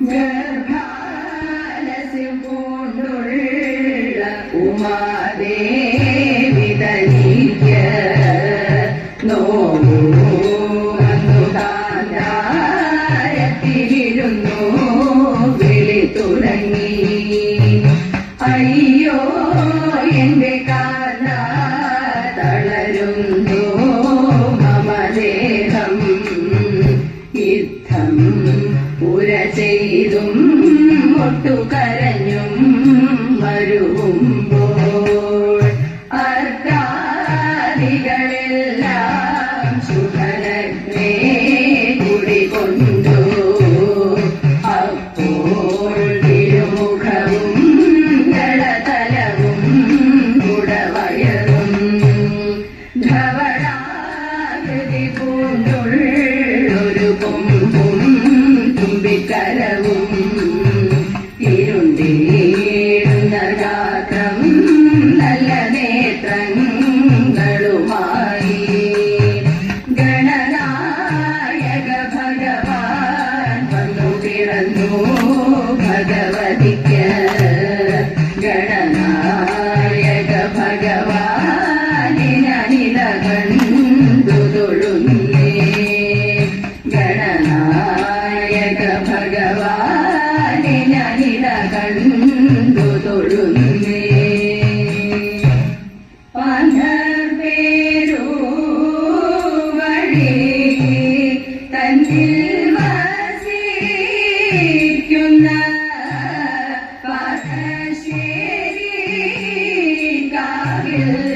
Gerbhala Simpundurila Umar പൂന്തൊള്ളൊരു കൊമ്പും തുമ്പിക്കരവും Hallelujah.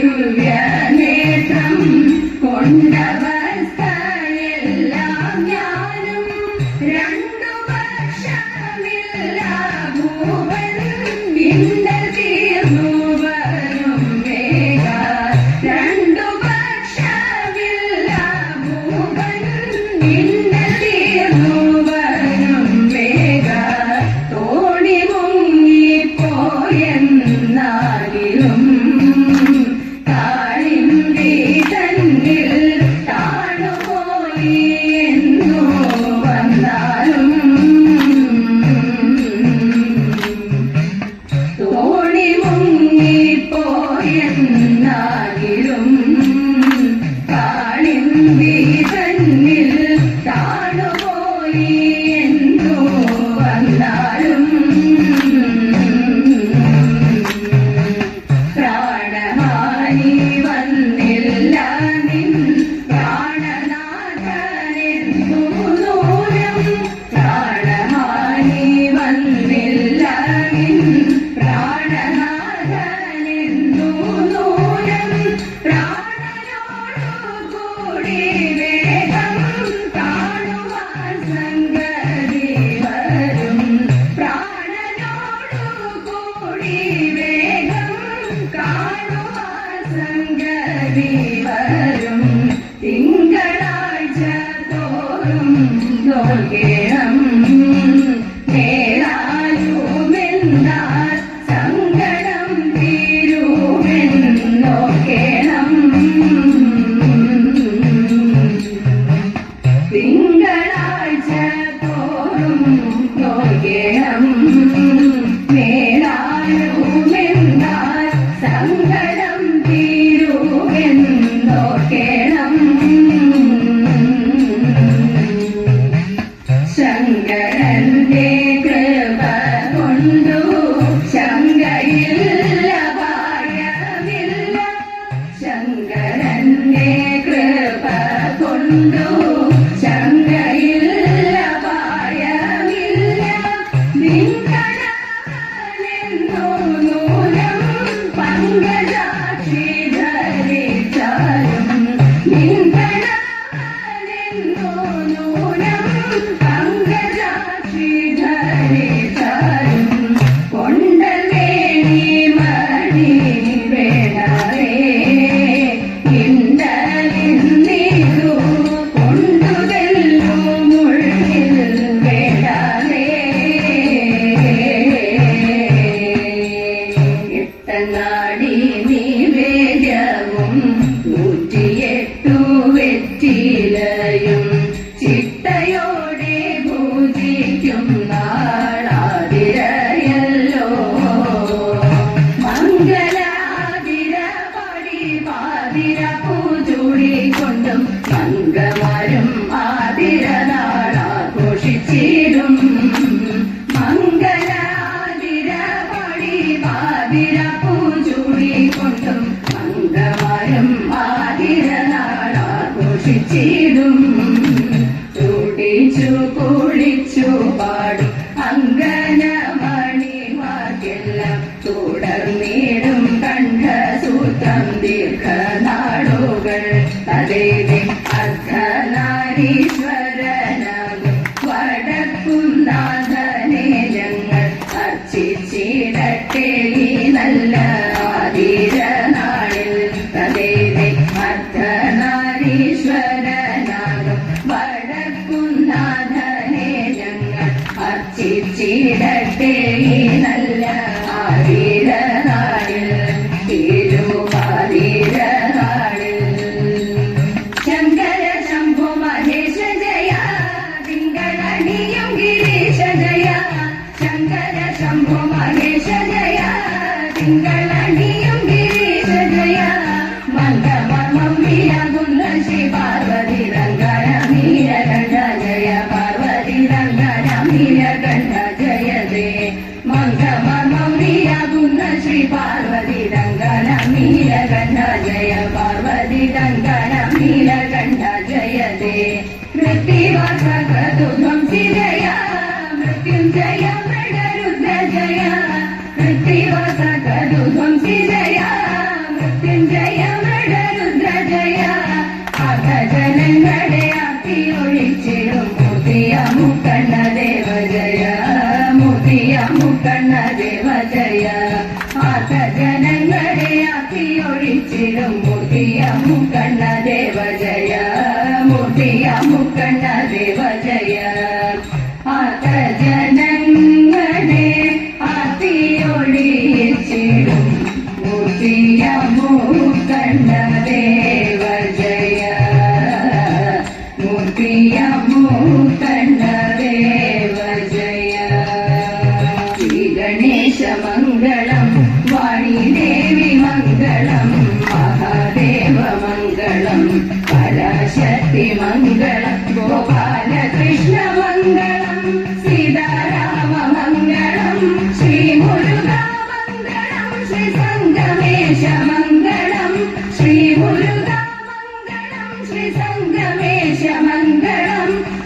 Hallelujah. വരും. തിങ്കളാഴ്ച തോറും നോക്കേ 내 കുളിച്ചു കുളിച്ചു പാടി അങ്ങനെ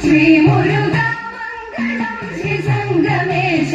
ശ്രീ മുരുക മംഗളം ശ്രീ സംഗമേശ